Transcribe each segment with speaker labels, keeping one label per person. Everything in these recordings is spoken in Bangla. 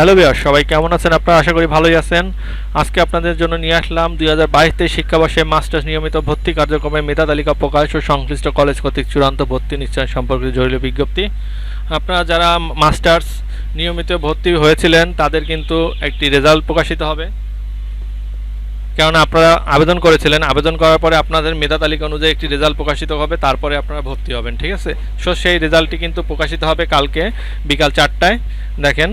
Speaker 1: হ্যালো বিয়ার সবাই কেমন আছেন? আপনারা আশা করি ভালোই আছেন। আজকে আপনাদের জন্য নিয়ে আসলাম দুই হাজার বাইশ তেইশ শিক্ষাবর্ষে মাস্টার্স নিয়মিত ভর্তি কার্যক্রমে মেধা তালিকা প্রকাশ ও সংশ্লিষ্ট কলেজ কর্তৃক চূড়ান্ত ভর্তি নিশ্চয় সম্পর্কিত জরুরি বিজ্ঞপ্তি। আপনারা যারা মাস্টার্স নিয়মিত ভর্তি হয়েছিলেন, তাদের কিন্তু একটি রেজাল্ট প্রকাশিত হবে। কেননা আপনারা আবেদন করেছিলেন, আবেদন করার পরে আপনাদের মেধা তালিকা অনুযায়ী একটি রেজাল্ট প্রকাশিত হবে, তারপরে আপনারা ভর্তি হবেন, ঠিক আছে? সো সেই রেজাল্টটি কিন্তু প্রকাশিত হবে কালকে, বিকাল চারটায়। দেখেন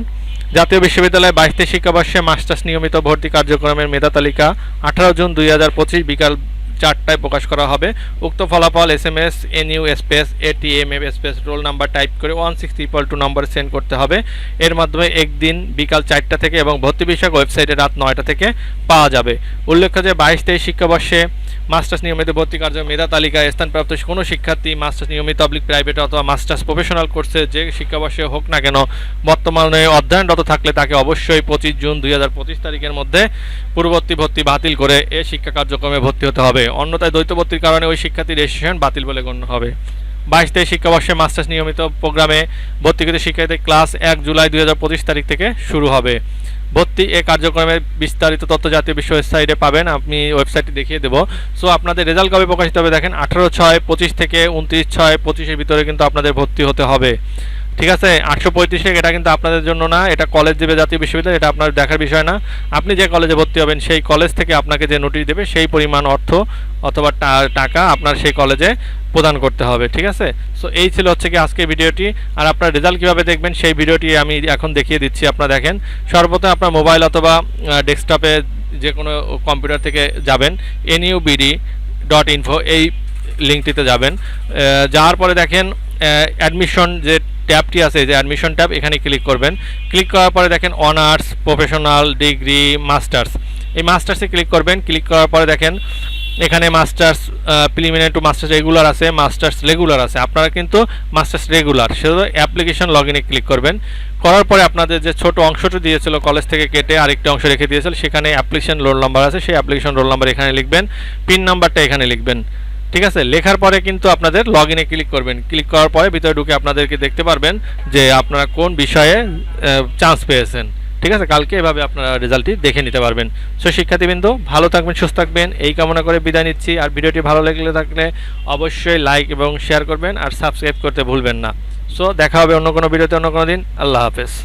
Speaker 1: জাতীয় বিশ্ববিদ্যালয়ে বাইশ শিক্ষাবর্ষে মাস্টার্স নিয়মিত ভর্তি কার্যক্রমের মেধা তালিকা আঠারো জুন দুই হাজার পঁচিশ বিকাল চারটায় প্রকাশ করা হবে। উক্ত ফলাফল S M S, N U, space, A T M, F, space, roll number type করে ওয়ান সিক্স ট্রিপল টু নম্বরে সেন্ড করতে হবে। এর মাধ্যমে একদিন বিকাল চারটা থেকে এবং ভর্তি বিষয়ক ওয়েবসাইটে রাত নয়টা থেকে পাওয়া যাবে। উল্লেখ্য যে বাইশ তেইশ শিক্ষাবর্ষে মাস্টার্স নিয়মিত ভর্তি কার্য, মেধা তালিকায় স্থানপ্রাপ্ত কোনো শিক্ষার্থী, মাস্টার্স নিয়মিত পাবলিক প্রাইভেট অথবা মাস্টার্স প্রফেশনাল কোর্সে যে শিক্ষাবর্ষে হোক না কেন, বর্তমানে অধ্যয়নরত থাকলে তাকে অবশ্যই পঁচিশ জুন দুই হাজার পঁচিশ তারিখের মধ্যে পূর্ববর্তী ভর্তি বাতিল করে এ শিক্ষা কার্যক্রমে ভর্তি হতে হবে। অন্যথায় দ্বৈত ভর্তির কারণে ওই শিক্ষার্থীর রেজিস্ট্রেশন বাতিল বলে গণ্য হবে। বাইশ তেইশ শিক্ষাবর্ষে মাস্টার্স নিয়মিত প্রোগ্রামে ভর্তিকৃত শিক্ষার্থীদের ক্লাস এক জুলাই দুই হাজার পঁচিশ তারিখ থেকে শুরু হবে। ভর্তি এ কার্যক্রমের বিস্তারিত তথ্য জাতীয় বিশ্ব ওয়েবসাইটে পাবেন, আমি ওয়েবসাইটটি দেখিয়ে দেবো। সো আপনাদের রেজাল্ট কবে প্রকাশিত হবে দেখেন, আঠারো ছয় পঁচিশ থেকে উনত্রিশ ছয় পঁচিশের ভিতরে কিন্তু আপনাদের ভর্তি হতে হবে। ঠিক আছে, আটশো পঁয়ত্রিশে এটা কিন্তু আপনাদের জন্য না, এটা কলেজ দেবে জাতীয় বিশ্ববিদ্যালয়, এটা আপনার দেখার বিষয় না। আপনি যে কলেজে ভর্তি হবেন, সেই কলেজ থেকে আপনাকে যে নোটিশ দেবে, সেই পরিমাণ অর্থ অথবা টাকা আপনার সেই কলেজে প্রদান করতে হবে, ঠিক আছে? সো এই ছিল হচ্ছে কি আজকে ভিডিওটি। আর আপনার রেজাল্ট কীভাবে দেখবেন, সেই ভিডিওটি আমি এখন দেখিয়ে দিচ্ছি, আপনারা দেখেন। সর্বপ্রথম আপনার মোবাইল অথবা ডেস্কটপে যে কোনো কম্পিউটার থেকে যাবেন এনইউবিডি ডট ইনফো এই লিঙ্কটিতে যাবেন। যাওয়ার পরে দেখেন অ্যাডমিশন যে ট্যাবটি আছে যে অ্যাডমিশন ট্যাব এখানে ক্লিক করবেন। ক্লিক করার পরে দেখেন অনার্স প্রফেশনাল ডিগ্রি মাস্টার্স এই মাস্টার্সে ক্লিক করবেন ক্লিক করার পরে দেখেন এখানে masters preliminary to masters regular আছে মাস্টার্স রেগুলার আছে। আপনারা কিন্তু মাস্টার্স রেগুলার সেটা অ্যাপ্লিকেশন লগ ইনে ক্লিক করবেন। করার পরে আপনাদের যে ছোট অংশটি দিয়েছিল কলেজ থেকে কেটে আরেকটি অংশ রেখে দিয়েছিল, সেখানে অ্যাপ্লিকেশন রোল নাম্বার আছে, সেই অ্যাপ্লিকেশন রোল নাম্বার এখানে লিখবেন। পিন নাম্বারটা এখানে লিখবেন। ঠিক আছে, লেখার পরে কিন্তু আপনাদের লগ ইনে ক্লিক করবেন। ক্লিক করার পরে ভিতরে ঢুকে আপনাদেরকে দেখতে পারবেন যে আপনারা কোন বিষয়ে চান্স পেয়েছেন। ঠিক আছে, কালকে এভাবে আপনারা রেজাল্টটি দেখে নিতে পারবেন। সো শিক্ষার্থীবৃন্দ, ভালো থাকবেন, সুস্থ থাকবেন, এই কামনা করে বিদায় নিচ্ছি। আর ভিডিওটি ভালো লাগলে থাকলে অবশ্যই লাইক এবং শেয়ার করবেন আর সাবস্ক্রাইব করতে ভুলবেন না। সো দেখা হবে অন্য কোনো ভিডিওতে, অন্য কোনো দিন। আল্লাহ হাফেজ।